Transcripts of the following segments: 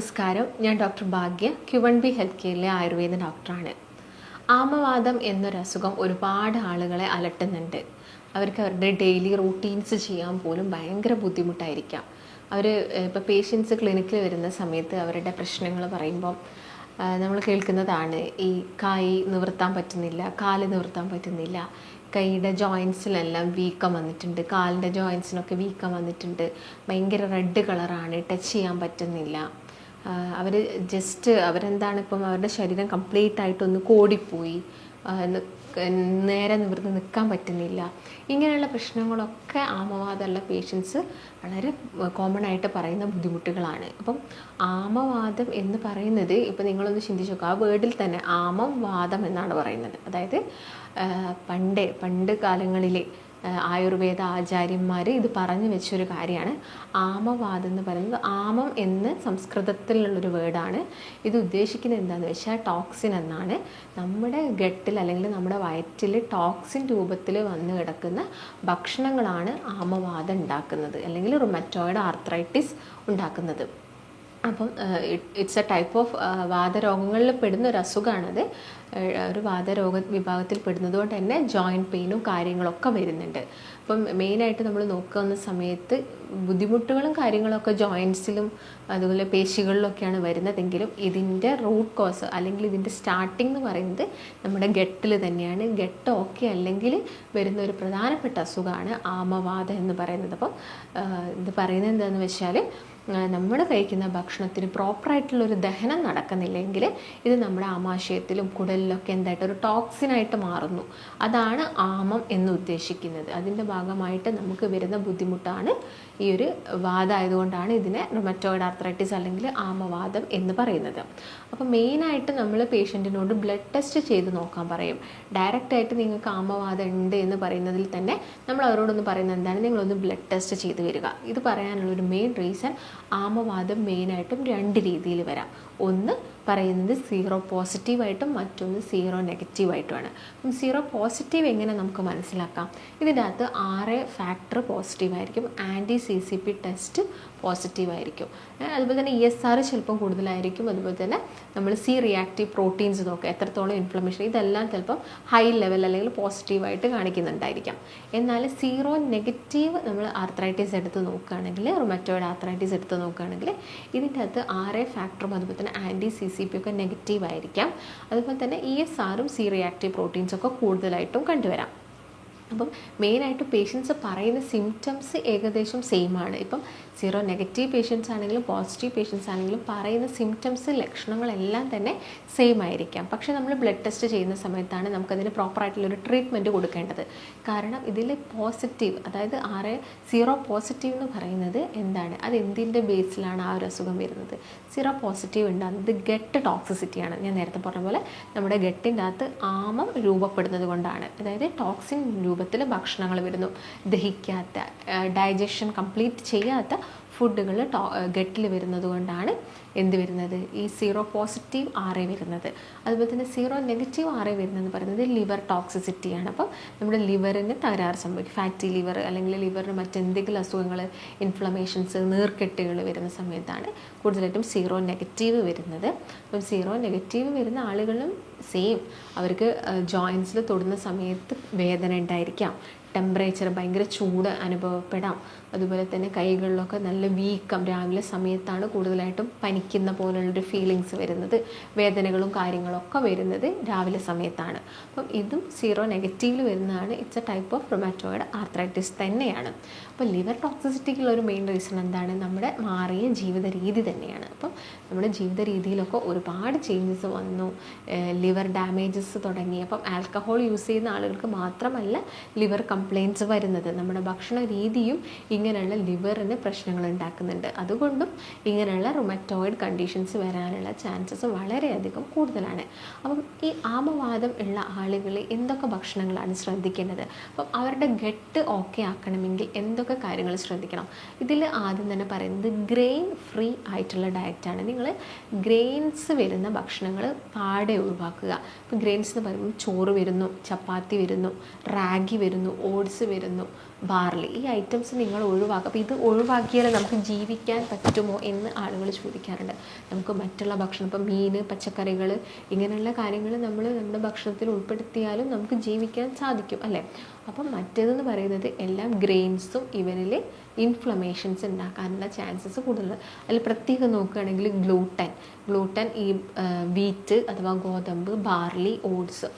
നമസ്കാരം. ഞാൻ doctor Bhagya Q one B health കെയറിലെ Ayurveda ഡോക്ടറാണ്. ആമവാദം എന്നൊരു അസുഖം ഒരുപാട് ആളുകളെ അലട്ടുന്നുണ്ട്. അവർക്ക് അവരുടെ ഡെയിലി റൂട്ടീൻസ് ചെയ്യാൻ പോലും ഭയങ്കര ബുദ്ധിമുട്ടായിരിക്കാം. അവർ ഇപ്പോൾ പേഷ്യൻസ് ക്ലിനിക്കിൽ വരുന്ന സമയത്ത് അവരുടെ പ്രശ്നങ്ങൾ പറയുമ്പം നമ്മൾ കേൾക്കുന്നതാണ്. ഈ കൈ നിവർത്താൻ പറ്റുന്നില്ല കാൽ നിവർത്താൻ പറ്റുന്നില്ല കൈയുടെ ജോയിൻസിലെല്ലാം വീക്കം വന്നിട്ടുണ്ട് കാലിന്റെ ജോയിൻസിനൊക്കെ വീക്കം വന്നിട്ടുണ്ട് ഭയങ്കര റെഡ് കളറാണ് ടച്ച് ചെയ്യാൻ പറ്റുന്നില്ല. അവർ ജസ്റ്റ് അവരെന്താണ് ഇപ്പം അവരുടെ ശരീരം കംപ്ലീറ്റ് ആയിട്ടൊന്ന് കോടിപ്പോയി. നേരെ നിവർന്ന് നിൽക്കാൻ പറ്റുന്നില്ല. ഇങ്ങനെയുള്ള പ്രശ്നങ്ങളൊക്കെ ആമവാദമുള്ള പേഷ്യൻസ് വളരെ കോമൺ ആയിട്ട് പറയുന്ന ബുദ്ധിമുട്ടുകളാണ്. അപ്പം ആമവാദം എന്ന് പറയുന്നത് ഇപ്പം നിങ്ങളൊന്ന് ചിന്തിച്ചു നോക്കുക ആ വേർഡിൽ തന്നെ ആമം വാദം എന്നാണ് പറയുന്നത്. അതായത് പണ്ടേ പണ്ട് കാലങ്ങളിലെ ആയുർവേദ ആചാര്യന്മാർ ഇത് പറഞ്ഞു വെച്ചൊരു കാര്യമാണ്. ആമവാദം എന്ന് പറയുന്നത് ആമം എന്ന് സംസ്കൃതത്തിലുള്ളൊരു വേർഡാണ്. ഇത് ഉദ്ദേശിക്കുന്നത് എന്താണെന്ന് വെച്ചാൽ ടോക്സിൻ എന്നാണ്. നമ്മുടെ ഗട്ടിൽ അല്ലെങ്കിൽ നമ്മുടെ വയറ്റിൽ ടോക്സിൻ രൂപത്തിൽ വന്ന് കിടക്കുന്ന ഭക്ഷണങ്ങളാണ് ആമവാദം ഉണ്ടാക്കുന്നത്. അല്ലെങ്കിൽ റുമറ്റോയിഡ് ആർത്രൈറ്റിസ് ഉണ്ടാക്കുന്നത്. അപ്പം ഇറ്റ്സ് എ ടൈപ്പ് ഓഫ് വാദരോഗങ്ങളിൽ പെടുന്ന ഒരു അസുഖമാണത് ഒരു വാദരോഗ വിഭാഗത്തിൽ പെടുന്നത് കൊണ്ട് തന്നെ ജോയിന്റ് പെയിനും കാര്യങ്ങളൊക്കെ വരുന്നുണ്ട്. അപ്പം മെയിനായിട്ട് നമ്മൾ നോക്കുന്ന സമയത്ത് ബുദ്ധിമുട്ടുകളും കാര്യങ്ങളൊക്കെ ജോയിൻസിലും അതുപോലെ പേശികളിലൊക്കെയാണ് വരുന്നതെങ്കിലും ഇതിന്റെ റൂട്ട് കോസ് അല്ലെങ്കിൽ ഇതിന്റെ സ്റ്റാർട്ടിംഗ് എന്ന് പറയുന്നത് നമ്മുടെ ഗട്ടിൽ തന്നെയാണ്. ഗട്ട് ഓക്കെ അല്ലെങ്കിൽ വരുന്ന ഒരു പ്രധാനപ്പെട്ട അസുഖമാണ് ആമവാദം എന്ന് പറയുന്നത്. അപ്പം ഇത് പറയുന്നത് എന്താണെന്ന് വെച്ചാൽ നമ്മൾ കഴിക്കുന്ന ഭക്ഷണത്തിന് പ്രോപ്പറായിട്ടുള്ളൊരു ദഹനം നടക്കുന്നില്ലെങ്കിൽ ഇത് നമ്മുടെ ആമാശയത്തിലും കുടലിലൊക്കെ എന്തായിട്ട് ഒരു ടോക്സിനായിട്ട് മാറുന്നു. അതാണ് ആമം എന്ന് ഉദ്ദേശിക്കുന്നത്. അതിന്റെ ഭാഗമായിട്ട് നമുക്ക് വരുന്ന ബുദ്ധിമുട്ടാണ് ഈ ഒരു വാദമായതുകൊണ്ടാണ് ഇതിനെ റൊമറ്റോയിഡ് ആർത്രൈറ്റിസ് അല്ലെങ്കിൽ ആമവാദം എന്ന് പറയുന്നത്. അപ്പോൾ മെയിനായിട്ട് നമ്മൾ പേഷ്യന്റിനോട് ബ്ലഡ് ടെസ്റ്റ് ചെയ്ത് നോക്കാൻ പറയും. ഡയറക്റ്റായിട്ട് നിങ്ങൾക്ക് ആമവാദം ഉണ്ട് എന്ന് പറയുന്നതിൽ തന്നെ നമ്മൾ അവരോടൊന്ന് പറയുന്നത് എന്താണ്? നിങ്ങളൊന്ന് ബ്ലഡ് ടെസ്റ്റ് ചെയ്ത് വരിക. ഇത് പറയാനുള്ള ഒരു മെയിൻ റീസൺ ആമവാദം മെയിനായിട്ടും രണ്ട് രീതിയിൽ വരാം. ഒന്ന് പറയുന്നത് സീറോ പോസിറ്റീവായിട്ടും മറ്റൊന്ന് സീറോ നെഗറ്റീവായിട്ടുമാണ്. അപ്പം സീറോ പോസിറ്റീവ് എങ്ങനെ നമുക്ക് മനസ്സിലാക്കാം? ഇതിന്റെ അകത്ത് R factor പോസിറ്റീവായിരിക്കും. Anti C C P test പോസിറ്റീവായിരിക്കും. അതുപോലെ തന്നെ ഇ എസ് ആർ ചിലപ്പം കൂടുതലായിരിക്കും. അതുപോലെ തന്നെ നമ്മൾ സി റിയാക്റ്റീവ് പ്രോട്ടീൻസ് നോക്കുക. എത്രത്തോളം ഇൻഫ്ലമേഷൻ ഇതെല്ലാം ചിലപ്പം ഹൈ ലെവൽ അല്ലെങ്കിൽ പോസിറ്റീവായിട്ട് കാണിക്കുന്നുണ്ടായിരിക്കാം. എന്നാൽ സീറോ നെഗറ്റീവ് നമ്മൾ ആർത്രൈറ്റീസ് എടുത്ത് നോക്കുകയാണെങ്കിൽ റൊമാറ്റോയിഡ് ആർത്രൈറ്റീസ് എടുത്ത് നോക്കുകയാണെങ്കിൽ ഇതിന്റെ അകത്ത് ആറ് ഫാക്ടറും അതുപോലെ തന്നെ ആന്റി സി സി പി ഒക്കെ നെഗറ്റീവ് ആയിരിക്കാം. അതുപോലെ തന്നെ ഇ എസ് ആറും സി റിയാക്റ്റീവ് പ്രോട്ടീൻസ് ഒക്കെ കൂടുതലായിട്ടും കണ്ടുവരാം. അപ്പം മെയിനായിട്ട് പേഷ്യൻസ് പറയുന്ന സിംറ്റംസ് ഏകദേശം സെയിം ആണ്. ഇപ്പം സീറോ നെഗറ്റീവ് പേഷ്യൻസ് ആണെങ്കിലും പോസിറ്റീവ് പേഷ്യൻസ് ആണെങ്കിലും പറയുന്ന സിംറ്റംസ് ലക്ഷണങ്ങളെല്ലാം തന്നെ സെയിം ആയിരിക്കാം. പക്ഷേ നമ്മൾ ബ്ലഡ് ടെസ്റ്റ് ചെയ്യുന്ന സമയത്താണ് നമുക്കതിന് പ്രോപ്പറായിട്ടുള്ളൊരു ട്രീറ്റ്മെന്റ് കൊടുക്കേണ്ടത്. കാരണം ഇതിൽ പോസിറ്റീവ് അതായത് ആറ് സീറോ പോസിറ്റീവ് എന്ന് പറയുന്നത് എന്താണ്? അത് എന്തിന്റെ ബേസിലാണ് ആ ഒരു അസുഖം വരുന്നത്? സീറോ പോസിറ്റീവ് ഉണ്ടാകുന്നത് ഗട്ട് ടോക്സിസിറ്റിയാണ് ഞാൻ നേരത്തെ പറഞ്ഞ പോലെ നമ്മുടെ ഗട്ടിന്റെ അകത്ത് ആമം രൂപപ്പെടുന്നത് കൊണ്ടാണ്. അതായത് ടോക്സിൻ രൂപത്തിൽ ഭക്ഷണങ്ങൾ വരുന്നു. ദഹിക്കാത്ത ഡൈജഷൻ കംപ്ലീറ്റ് ചെയ്യാത്ത ഫുഡുകൾ ടോ ഗട്ടിൽ വരുന്നത് കൊണ്ടാണ് എന്ത് വരുന്നത്? ഈ സീറോ പോസിറ്റീവ് ആർ ആറേ വരുന്നത്. അതുപോലെ തന്നെ സീറോ നെഗറ്റീവ് ആർ ആറേ വരുന്നതെന്ന് പറയുന്നത് ലിവർ ടോക്സിസിറ്റിയാണ്. അപ്പോൾ നമ്മുടെ ലിവറിന് തകരാറ് സംഭവിക്കും. ഫാറ്റി ലിവർ അല്ലെങ്കിൽ ലിവറിന് മറ്റെന്തെങ്കിലും അസുഖങ്ങൾ ഇൻഫ്ലമേഷൻസ് നീർക്കെട്ടുകൾ വരുന്ന സമയത്താണ് കൂടുതലായിട്ടും സീറോ നെഗറ്റീവ് വരുന്നത്. അപ്പം സീറോ നെഗറ്റീവ് വരുന്ന ആളുകളും സെയിം. അവർക്ക് ജോയിൻസിൽ തൊടുന്ന സമയത്ത് വേദന ഉണ്ടായിരിക്കാം. ടെമ്പറേച്ചർ ഭയങ്കര ചൂട് അനുഭവപ്പെടാം. അതുപോലെ തന്നെ കൈകളിലൊക്കെ നല്ല വീക്കം രാവിലെ സമയത്താണ് കൂടുതലായിട്ടും പനിക്കുന്ന പോലുള്ളൊരു ഫീലിങ്സ് വരുന്നത്. വേദനകളും കാര്യങ്ങളൊക്കെ വരുന്നത് രാവിലെ സമയത്താണ്. അപ്പം ഇതും സീറോ നെഗറ്റീവിൽ വരുന്നതാണ്. It's a type of rheumatoid arthritis തന്നെയാണ്. അപ്പോൾ ലിവർ ടോക്സിസിറ്റിക്കുള്ള ഒരു മെയിൻ റീസൺ എന്താണ്? നമ്മുടെ മാറിയ ജീവിത രീതി തന്നെയാണ്. അപ്പം നമ്മുടെ ജീവിത രീതിയിലൊക്കെ ഒരുപാട് ചേഞ്ചസ് വന്നു. ലിവർ ഡാമേജസ് തുടങ്ങി. അപ്പം ആൽക്കഹോൾ യൂസ് ചെയ്യുന്ന ആളുകൾക്ക് മാത്രമല്ല ലിവർ കംപ്ലയിന്റ്സ് വരുന്നത്. നമ്മുടെ ഭക്ഷണ രീതിയും ഇങ്ങനെയുള്ള ലിവറിന് പ്രശ്നങ്ങൾ ഉണ്ടാക്കുന്നുണ്ട്. അതുകൊണ്ടും ഇങ്ങനെയുള്ള റുമറ്റോയിഡ് കണ്ടീഷൻസ് വരാനുള്ള ചാൻസസ് വളരെയധികം കൂടുതലാണ്. അപ്പം ഈ ആമവാദം ഉള്ള ആളുകൾ എന്തൊക്കെ ഭക്ഷണങ്ങളാണ് ശ്രദ്ധിക്കേണ്ടത്? അപ്പം അവരുടെ ഗട്ട് ഓക്കെ ആക്കണമെങ്കിൽ എന്തൊക്കെ കാര്യങ്ങൾ ശ്രദ്ധിക്കണം? ഇതിൽ ആദ്യം തന്നെ പറയുന്നത് ഗ്രെയിൻ ഫ്രീ ആയിട്ടുള്ള ഡയറ്റാണ് നിങ്ങൾ ഗ്രെയിൻസ് വരുന്ന ഭക്ഷണങ്ങൾ പാടെ ഒഴിവാക്കുക. ഇപ്പം ഗ്രെയിൻസ് എന്ന് പറയുമ്പോൾ ചോറ് വരുന്നു ചപ്പാത്തി വരുന്നു റാഗി വരുന്നു ഓട്സ് വരുന്നു. ബാർലി ഈ ഐറ്റംസ് നിങ്ങൾ ഒഴിവാക്കുക അപ്പോൾ ഇത് ഒഴിവാക്കിയാൽ നമുക്ക് ജീവിക്കാൻ പറ്റുമോ എന്ന് ആളുകൾ ചോദിക്കാറുണ്ട്. നമുക്ക് മറ്റുള്ള ഭക്ഷണം ഇപ്പോൾ മീൻ പച്ചക്കറികൾ ഇങ്ങനെയുള്ള കാര്യങ്ങൾ നമ്മൾ നമ്മുടെ ഭക്ഷണത്തിൽ ഉൾപ്പെടുത്തിയാലും നമുക്ക് ജീവിക്കാൻ സാധിക്കും അല്ലേ? അപ്പം മറ്റേതെന്ന് പറയുന്നത് എല്ലാം ഗ്രെയിൻസും ഇവരിൽ ഇൻഫ്ലമേഷൻസ് ഉണ്ടാക്കാനുള്ള ചാൻസസ് കൂടുതലാണ്. അതിൽ പ്രത്യേകം നോക്കുകയാണെങ്കിൽ ഗ്ലൂട്ടൻ. ഗ്ലൂട്ടൻ ഈ വീറ്റ് അഥവാ ഗോതമ്പ് ബാർലി ഓട്സ്.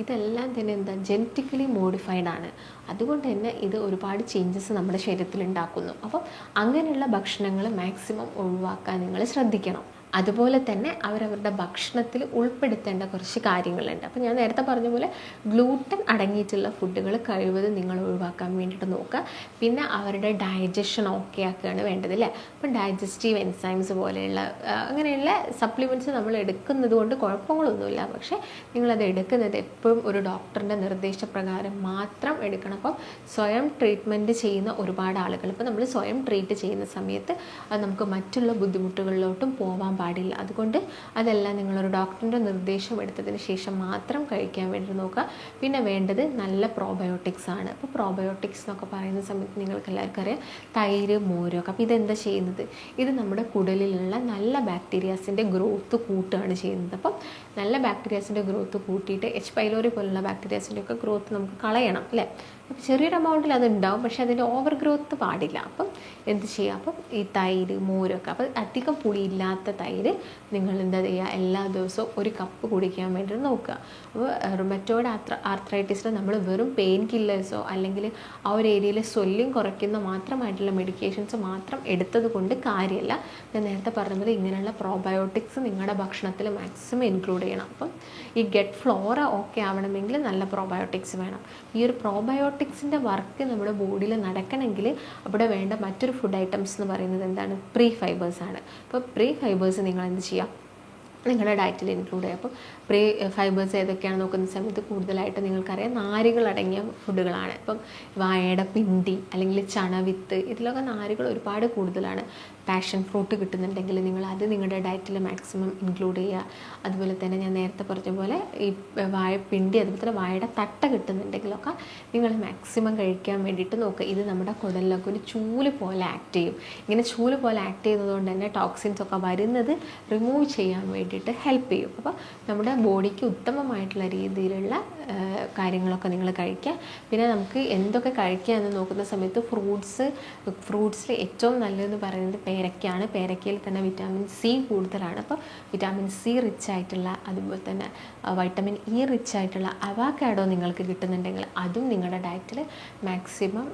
ഇതെല്ലാം തന്നെ എന്താ ജനറ്റിക്കലി മോഡിഫൈഡ് ആണ്. അതുകൊണ്ട് തന്നെ ഇത് ഒരുപാട് ചേഞ്ചസ് നമ്മുടെ ശരീരത്തിൽ ഉണ്ടാക്കുന്നു അപ്പം അങ്ങനെയുള്ള ഭക്ഷണങ്ങൾ മാക്സിമം ഒഴിവാക്കാൻ നിങ്ങൾ ശ്രദ്ധിക്കണം. അതുപോലെ തന്നെ അവരവരുടെ ഭക്ഷണത്തിൽ ഉൾപ്പെടുത്തേണ്ട കുറച്ച് കാര്യങ്ങളുണ്ട്. അപ്പോൾ ഞാൻ നേരത്തെ പറഞ്ഞ പോലെ ഗ്ലൂട്ടൻ അടങ്ങിയിട്ടുള്ള ഫുഡുകൾ കഴിവതും നിങ്ങൾ ഒഴിവാക്കാൻ വേണ്ടിയിട്ട് നോക്കുക. പിന്നെ അവരുടെ ഡൈജഷൻ ഓക്കെ ആക്കുകയാണ് വേണ്ടത് അല്ലേ അപ്പം ഡൈജസ്റ്റീവ് എൻസൈംസ് പോലെയുള്ള അങ്ങനെയുള്ള സപ്ലിമെന്റ്സ് നമ്മൾ എടുക്കുന്നത് കൊണ്ട് കുഴപ്പങ്ങളൊന്നുമില്ല. പക്ഷേ നിങ്ങളത് എടുക്കുന്നത് എപ്പോഴും ഒരു ഡോക്ടറിന്റെ നിർദ്ദേശപ്രകാരം മാത്രം എടുക്കണം. അപ്പം സ്വയം ട്രീറ്റ്മെന്റ് ചെയ്യുന്ന ഒരുപാട് ആളുകൾ. ഇപ്പോൾ നമ്മൾ സ്വയം ട്രീറ്റ് ചെയ്യുന്ന സമയത്ത് അത് നമുക്ക് മറ്റുള്ള ബുദ്ധിമുട്ടുകളിലോട്ടും പോവാൻ പാടില്ല. അതുകൊണ്ട് അതെല്ലാം നിങ്ങളൊരു ഡോക്ടറിന്റെ നിർദ്ദേശം എടുത്തതിന് ശേഷം മാത്രം കഴിക്കാൻ വേണ്ടി നോക്കുക. പിന്നെ വേണ്ടത് നല്ല പ്രോബയോട്ടിക്സ് ആണ്. അപ്പോൾ പ്രോബയോട്ടിക്സ് എന്നൊക്കെ പറയുന്ന സമയത്ത് നിങ്ങൾക്ക് എല്ലാവർക്കും അറിയാം തൈര് മോരൊക്കെ അപ്പോൾ ഇതെന്താ ചെയ്യുന്നത്? ഇത് നമ്മുടെ കുടലിലുള്ള നല്ല ബാക്ടീരിയാസിന്റെ ഗ്രോത്ത് കൂട്ടുകയാണ് ചെയ്യുന്നത്. അപ്പം നല്ല ബാക്ടീരിയാസിന്റെ ഗ്രോത്ത് കൂട്ടിയിട്ട് എച്ച് പൈലോറി പോലുള്ള ബാക്ടീരിയാസിന്റെ ഒക്കെ ഗ്രോത്ത് നമുക്ക് കളയണം അല്ലേ? അപ്പോൾ ചെറിയൊരു എമൗണ്ടിൽ അത് ഉണ്ടാവും പക്ഷേ അതിന്റെ ഓവർ ഗ്രോത്ത് പാടില്ല. അപ്പം എന്ത് ചെയ്യുക? അപ്പം ഈ തൈര് മോരൊക്കെ അപ്പം അധികം പുളിയില്ലാത്ത തൈര് നിങ്ങൾ എന്താ ചെയ്യുക? എല്ലാ ദിവസവും ഒരു കപ്പ് കുടിക്കാൻ വേണ്ടി നോക്കുക. അപ്പോൾ റുമറ്റോയിഡ് ആത്ര ആർത്രൈറ്റിസിൽ നമ്മൾ വെറും പെയിൻ കില്ലേഴ്സോ അല്ലെങ്കിൽ ആ ഒരു ഏരിയയിലെ സ്വല്യം കുറയ്ക്കുന്ന മാത്രമായിട്ടുള്ള മെഡിക്കേഷൻസ് മാത്രം എടുത്തത് കൊണ്ട് കാര്യമല്ല. ഞാൻ നേരത്തെ പറഞ്ഞത് ഇങ്ങനെയുള്ള പ്രോബയോട്ടിക്സ് നിങ്ങളുടെ ഭക്ഷണത്തിൽ മാക്സിമം ഇൻക്ലൂഡ് ചെയ്യണം. അപ്പം ഈ ഗെറ്റ് ഫ്ലോറ ഓക്കെ ആവണമെങ്കിൽ നല്ല പ്രോബയോട്ടിക്സ് വേണം. ഈ ഒരു പ്രോബയോട്ടിക്സിന്റെ വർക്ക് നമ്മുടെ ബോഡിയിൽ നടക്കണമെങ്കിൽ അവിടെ വേണ്ട മറ്റൊരു ഫുഡ് ഐറ്റംസ് എന്ന് പറയുന്നത് എന്താണ്? പ്രീ ഫൈബേഴ്സ് ആണ്. അപ്പോൾ പ്രീ ഫൈബേഴ്സ് നിങ്ങൾ എന്ത് ചെയ്യാം നിങ്ങളുടെ ഡയറ്റിൽ ഇൻക്ലൂഡ് ചെയ്യുക. അപ്പോൾ പ്രീ ഫൈബേഴ്സ് ഏതൊക്കെയാണ് നോക്കുന്ന സമയത്ത് കൂടുതലായിട്ട് നിങ്ങൾക്കറിയാം നാരുകൾ അടങ്ങിയ ഫുഡുകളാണ് ഇപ്പം വാഴയുടെ പിണ്ടി അല്ലെങ്കിൽ ചണവിത്ത് ഇതിലൊക്കെ നാരുകൾ ഒരുപാട് കൂടുതലാണ്. പാഷൻ ഫ്രൂട്ട് കിട്ടുന്നുണ്ടെങ്കിൽ നിങ്ങൾ അത് നിങ്ങളുടെ ഡയറ്റിൽ മാക്സിമം ഇൻക്ലൂഡ് ചെയ്യുക. അതുപോലെ തന്നെ ഞാൻ നേരത്തെ പറഞ്ഞ പോലെ ഈ വാഴപ്പിണ്ടി അതുപോലെ തന്നെ വാഴയുടെ തട്ട കിട്ടുന്നുണ്ടെങ്കിലൊക്കെ നിങ്ങൾ മാക്സിമം കഴിക്കാൻ വേണ്ടിയിട്ട് നോക്കുക ഇത് നമ്മുടെ കുടലിലൊക്കെ ഒരു ചൂൽ പോലെ ആക്ട് ചെയ്യും. ഇങ്ങനെ ചൂൽ പോലെ ആക്ട് ചെയ്യുന്നതുകൊണ്ട് തന്നെ ടോക്സിൻസ് ഒക്കെ വരുന്നത് റിമൂവ് ചെയ്യാൻ വേണ്ടിയിട്ട് ഹെൽപ്പ് ചെയ്യും. അപ്പോൾ നമ്മുടെ ബോഡിക്ക് ഉത്തമമായിട്ടുള്ള രീതിയിലുള്ള കാര്യങ്ങളൊക്കെ നിങ്ങൾ കഴിക്കുക. പിന്നെ നമുക്ക് എന്തൊക്കെ കഴിക്കുക എന്ന് നോക്കുന്ന സമയത്ത് ഫ്രൂട്ട്സ് ഫ്രൂട്ട്സിൽ ഏറ്റവും നല്ലതെന്ന് പറയുന്നത് പേരക്കയാണ്. പേരക്കയിൽ തന്നെ വിറ്റാമിൻ സി കൂടുതലാണ്. അപ്പോൾ വിറ്റാമിൻ സി റിച്ച് ആയിട്ടുള്ള അതുപോലെ തന്നെ വൈറ്റമിൻ ഇ റിച്ച് ആയിട്ടുള്ള അവാക്കാഡോ നിങ്ങൾക്ക് കിട്ടുന്നുണ്ടെങ്കിൽ അതും നിങ്ങളുടെ ഡയറ്റിൽ മാക്സിമം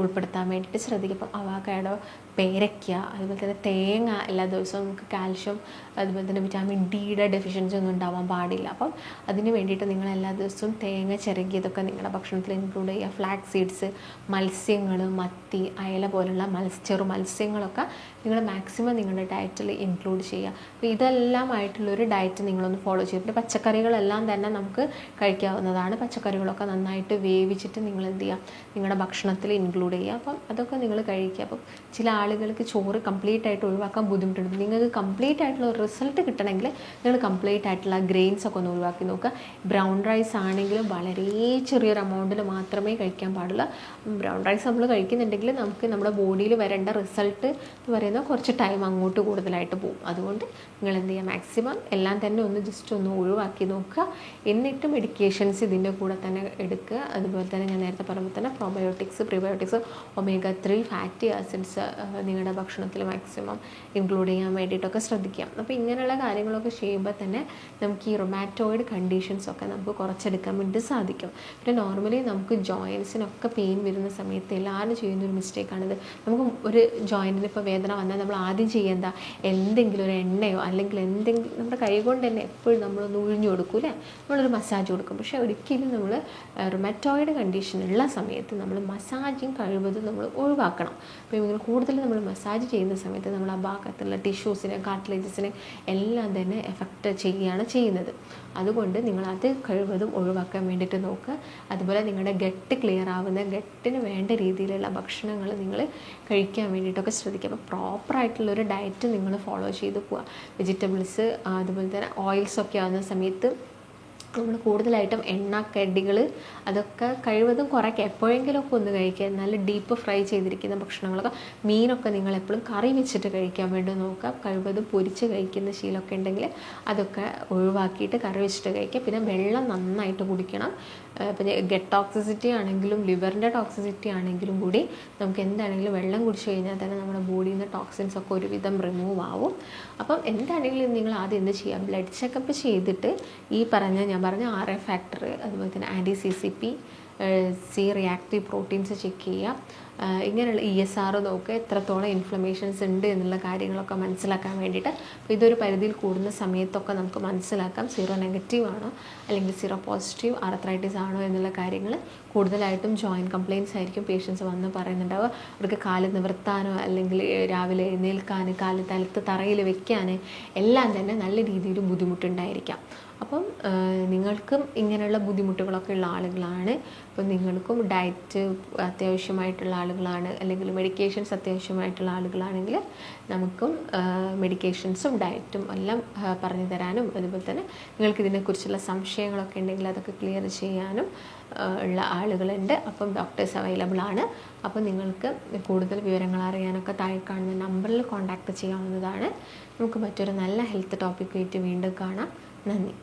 ഉൾപ്പെടുത്താൻ വേണ്ടിയിട്ട് ശ്രദ്ധിക്കുക. അപ്പം അവാക്കാഡോ പേരയ്ക്ക അതുപോലെ തന്നെ തേങ്ങ എല്ലാ ദിവസവും നമുക്ക് കാൽഷ്യം അതുപോലെ തന്നെ വിറ്റാമിൻ ഡിയുടെ ഡെഫിഷ്യൻസി ഒന്നും ഉണ്ടാവാൻ പാടില്ല. അപ്പം അതിന് വേണ്ടിയിട്ട് നിങ്ങൾ എല്ലാ ദിവസവും തേങ്ങ ചിരകിയതൊക്കെ നിങ്ങളുടെ ഭക്ഷണത്തിൽ ഇൻക്ലൂഡ് ചെയ്യുക. ഫ്ലാക്സ് സീഡ്സ് മത്സ്യങ്ങൾ മത്തി അയല പോലുള്ള മത്സ്യ ചെറു മത്സ്യങ്ങളൊക്കെ നിങ്ങൾ മാക്സിമം നിങ്ങളുടെ ഡയറ്റിൽ ഇൻക്ലൂഡ് ചെയ്യുക. അപ്പോൾ ഇതെല്ലാമായിട്ടുള്ളൊരു ഡയറ്റ് നിങ്ങളൊന്ന് ഫോളോ ചെയ്യുക പിന്നെ പച്ചക്കറികളെല്ലാം തന്നെ നമുക്ക് കഴിക്കാവുന്നതാണ്. പച്ചക്കറികളൊക്കെ നന്നായിട്ട് വേവിച്ചിട്ട് നിങ്ങൾ എന്ത് ചെയ്യുക? നിങ്ങളുടെ ഭക്ഷണത്തിൽ ഇൻക്ലൂഡ് ചെയ്യുക. അപ്പം അതൊക്കെ നിങ്ങൾ കഴിക്കുക. അപ്പം ചില ആളുകൾക്ക് ചോറ് കംപ്ലീറ്റ് ആയിട്ട് ഒഴിവാക്കാൻ ബുദ്ധിമുട്ടുണ്ട്. നിങ്ങൾക്ക് കംപ്ലീറ്റ് ആയിട്ടുള്ള ഒരു റിസൾട്ട് കിട്ടണമെങ്കിൽ നിങ്ങൾ കംപ്ലീറ്റ് ആയിട്ടുള്ള ഗ്രെയിൻസ് ഒക്കെ ഒന്ന് ഒഴിവാക്കി നോക്കുക. ബ്രൗൺ റൈസ് ആണെങ്കിലും വളരെ ചെറിയൊരു എമൗണ്ടിൽ മാത്രമേ കഴിക്കാൻ പാടുള്ളൂ. ബ്രൗൺ റൈസ് നമ്മൾ കഴിക്കുന്നുണ്ടെങ്കിൽ നമുക്ക് നമ്മുടെ ബോഡിയിൽ വരേണ്ട റിസൾട്ട് എന്ന് പറയുന്ന കുറച്ച് ടൈം അങ്ങോട്ട് കൂടുതലായിട്ട് പോകും. അതുകൊണ്ട് നിങ്ങൾ എന്ത് ചെയ്യുക മാക്സിമം എല്ലാം തന്നെ ഒന്ന് ജസ്റ്റ് ഒന്ന് ഒഴിവാക്കി നോക്കുക. എന്നിട്ട് മെഡിക്കേഷൻസ് ഇതിന്റെ കൂടെ തന്നെ എടുക്കുക. അതുപോലെ തന്നെ ഞാൻ നേരത്തെ പറയുമ്പോൾ തന്നെ probiotics prebiotics omega three fatty acids നിങ്ങളുടെ ഭക്ഷണത്തിൽ മാക്സിമം ഇൻക്ലൂഡ് ചെയ്യാൻ വേണ്ടിയിട്ടൊക്കെ ശ്രദ്ധിക്കാം. അപ്പോൾ ഇങ്ങനെയുള്ള കാര്യങ്ങളൊക്കെ ചെയ്യുമ്പോൾ തന്നെ നമുക്ക് ഈ റൊമാറ്റോയിഡ് കണ്ടീഷൻസൊക്കെ നമുക്ക് കുറച്ചെടുക്കാൻ വേണ്ടി സാധിക്കും. പിന്നെ നോർമലി നമുക്ക് ജോയിൻസിനൊക്കെ പെയിൻ വരുന്ന സമയത്ത് എല്ലാവരും ചെയ്യുന്ന ഒരു മിസ്റ്റേക്കാണിത് നമുക്ക് ഒരു ജോയിന്റിന് ഇപ്പോൾ വേദന വന്നാൽ നമ്മൾ ആദ്യം ചെയ്യേണ്ട എന്തെങ്കിലും ഒരു എണ്ണയോ അല്ലെങ്കിൽ എന്തെങ്കിലും നമ്മുടെ കൈ കൊണ്ട് തന്നെ എപ്പോഴും നമ്മളൊന്ന് ഉഴിഞ്ഞു കൊടുക്കും നമ്മളൊരു മസാജ് കൊടുക്കും. പക്ഷേ ഒരിക്കലും നമ്മൾ റൊമാറ്റോയിഡ് കണ്ടീഷൻ ഉള്ള സമയത്ത് നമ്മൾ മസാജിങ് കഴിവതും നമ്മൾ ഒഴിവാക്കണം. അപ്പോൾ ഇങ്ങനെ കൂടുതൽ നമ്മൾ മസാജ് ചെയ്യുന്ന സമയത്ത് നമ്മൾ ആ ഭാഗത്തുള്ള ടിഷ്യൂസിനെ കാർട്ടിലേജസിനെ എല്ലാം തന്നെ എഫക്റ്റ് ചെയ്യുകയാണ് ചെയ്യുന്നത്. അതുകൊണ്ട് നിങ്ങൾ അത് കഴിവതും ഒഴിവാക്കാൻ വേണ്ടിയിട്ട് നോക്കുക. അതുപോലെ നിങ്ങളുടെ ഗട്ട് ക്ലിയർ ആവുന്ന ഗട്ടിന് വേണ്ട രീതിയിലുള്ള ഭക്ഷണങ്ങൾ നിങ്ങൾ കഴിക്കാൻ വേണ്ടിയിട്ടൊക്കെ ശ്രദ്ധിക്കുക. അപ്പോൾ പ്രോപ്പറായിട്ടുള്ള ഒരു ഡയറ്റ് നിങ്ങൾ ഫോളോ ചെയ്ത് പോവുക. വെജിറ്റബിൾസ് അതുപോലെ തന്നെ ഓയിൽസ് ഒക്കെ ആവുന്ന സമയത്ത് നമ്മൾ കൂടുതലായിട്ടും എണ്ണക്കടികൾ അതൊക്കെ കഴിവതും കുറയ്ക്കുക. എപ്പോഴെങ്കിലുമൊക്കെ ഒന്ന് കഴിക്കുക. നല്ല ഡീപ്പ് ഫ്രൈ ചെയ്തിരിക്കുന്ന ഭക്ഷണങ്ങളൊക്കെ മീനൊക്കെ നിങ്ങൾ എപ്പോഴും കറി വെച്ചിട്ട് കഴിക്കാൻ വേണ്ടി നോക്കുക. കഴിവതും പൊരിച്ച് കഴിക്കുന്ന ശീലമൊക്കെ ഉണ്ടെങ്കിൽ അതൊക്കെ ഒഴിവാക്കിയിട്ട് കറി വെച്ചിട്ട് കഴിക്കുക. പിന്നെ വെള്ളം നന്നായിട്ട് കുടിക്കണം. പിന്നെ ഗെറ്റ് ടോക്സിസിറ്റി ആണെങ്കിലും ലിവറിന്റെ ടോക്സിസിറ്റി ആണെങ്കിലും കൂടി നമുക്ക് എന്താണെങ്കിലും വെള്ളം കുടിച്ചു കഴിഞ്ഞാൽ തന്നെ നമ്മുടെ ബോഡിയിൽ നിന്ന് ടോക്സിൻസ് ഒക്കെ ഒരുവിധം റിമൂവ് ആവും. അപ്പം എന്താണെങ്കിലും നിങ്ങൾ ആദ്യം എന്ത് ചെയ്യുക ബ്ലഡ് ചെക്കപ്പ് ചെയ്തിട്ട് ഈ പറഞ്ഞ ഞാൻ പറഞ്ഞ ആർ എ ഫാക്ടർ അതുപോലെ തന്നെ anti C C P C reactive proteins check ചെയ്യുക. ഇങ്ങനെയുള്ള ഇ എസ് ആർ നോക്കുക. എത്രത്തോളം ഇൻഫ്ലമേഷൻസ് ഉണ്ട് എന്നുള്ള കാര്യങ്ങളൊക്കെ മനസ്സിലാക്കാൻ വേണ്ടിയിട്ട്. അപ്പോൾ ഇതൊരു പരിധിയിൽ കൂടുന്ന സമയത്തൊക്കെ നമുക്ക് മനസ്സിലാക്കാം. സീറോ നെഗറ്റീവ് ആണോ? അല്ലെങ്കിൽ സീറോ പോസിറ്റീവ് ആർത്രൈറ്റിസ് ആണോ എന്നുള്ള കാര്യങ്ങൾ കൂടുതലായിട്ടും ജോയിന്റ് കംപ്ലയിൻസ് ആയിരിക്കും പേഷ്യൻസ് വന്ന് പറയുന്നുണ്ടാവുക. അവർക്ക് കാൽ നിവർത്താനോ അല്ലെങ്കിൽ രാവിലെ എഴുന്നേൽക്കാൻ കാൽ തലത്ത് തറയിൽ വെക്കാൻ എല്ലാം തന്നെ നല്ല രീതിയിൽ ബുദ്ധിമുട്ടുണ്ടായിരിക്കാം. അപ്പം നിങ്ങൾക്കും ഇങ്ങനെയുള്ള ബുദ്ധിമുട്ടുകളൊക്കെ ഉള്ള ആളുകളാണ്. അപ്പം നിങ്ങൾക്കും ഡയറ്റ് അത്യാവശ്യമായിട്ടുള്ള ആളുകളാണ് അല്ലെങ്കിൽ മെഡിക്കേഷൻസ് അത്യാവശ്യമായിട്ടുള്ള ആളുകളാണെങ്കിൽ നമുക്കും മെഡിക്കേഷൻസും ഡയറ്റും എല്ലാം പറഞ്ഞു തരാനും അതുപോലെ തന്നെ നിങ്ങൾക്ക് ഇതിനെക്കുറിച്ചുള്ള സംശയങ്ങളൊക്കെ ഉണ്ടെങ്കിൽ അതൊക്കെ ക്ലിയർ ചെയ്യാനും ഉള്ള ആളുകളുണ്ട്. അപ്പം ഡോക്ടേഴ്സ് അവൈലബിൾ ആണ്. അപ്പം നിങ്ങൾക്ക് കൂടുതൽ വിവരങ്ങൾ അറിയാനൊക്കെ താഴെ കാണുന്ന നമ്പറിൽ കോൺടാക്റ്റ് ചെയ്യാവുന്നതാണ്. നമുക്ക് മറ്റൊരു നല്ല ഹെൽത്ത് ടോപ്പിക്കുമായിട്ട് വീണ്ടും കാണാം. നന്ദി.